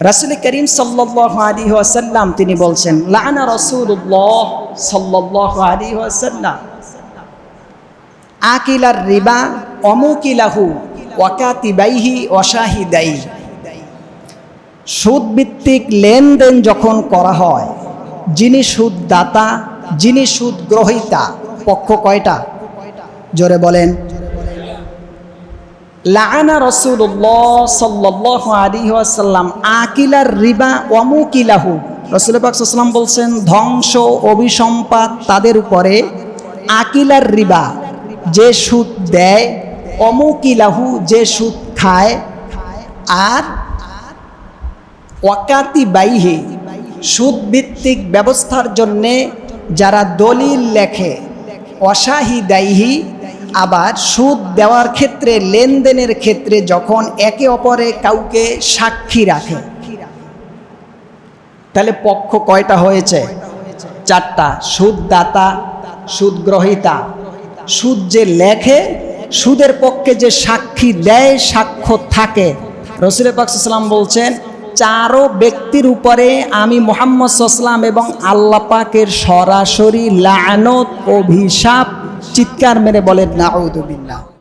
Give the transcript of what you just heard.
রাসুল করিম সাল্লাহ আলী ওয়াসাল্লাম তিনি বলছেন, লানা রসুল্লাহ সাল্লাহ আলী ওয়াসাল্লাম। আকিলার রিবা অমুকিলাহু ওয়াকাতিবাইহি সুদ ভিত্তিক লেনদেন যখন করা হয়, যিনি সুদ দাতা যিনি সুদ গ্রহীতা পক্ষ কয়টা? জোরে বলেন লাআনা রসুল্লাহ সাল্লাহ আলী আকিলার রিবা অমুকিলাহু রসুল পাকসাল্লাম বলছেন, ধ্বংস অভিসম্পাদ তাদের উপরে আকিলার রিবা। যে সুদ দেয় অমুকিলাহু যে সুদ খায়, আর ওয়াকাতি বাইহে সুদ ভিত্তিক ব্যবস্থার জন্যে যারা দলিল লেখে অসাহি দায়ী আবার সুদ দেওয়ার ক্ষেত্রে, লেনদেনের ক্ষেত্রে যখন একে অপরে কাউকে সাক্ষী রাখে। তাহলে পক্ষ কয়টা হয়েছে? চারটা। সুদদাতা সুদ গ্রহিতা সুদ যে লেখে, সুদের পক্ষে যে সাক্ষী দেয়, সাক্ষ্য থাকে। রসুল পাকসাল্লাম বলছেন, চারো ব্যক্তির উপরে আমি মোহাম্মদ সাল্লাম এবং আল্লাহ পাকের সরাসরি লানত, অভিশাপ চিৎকার মেরে বলেন নাউদুবিল্লাহ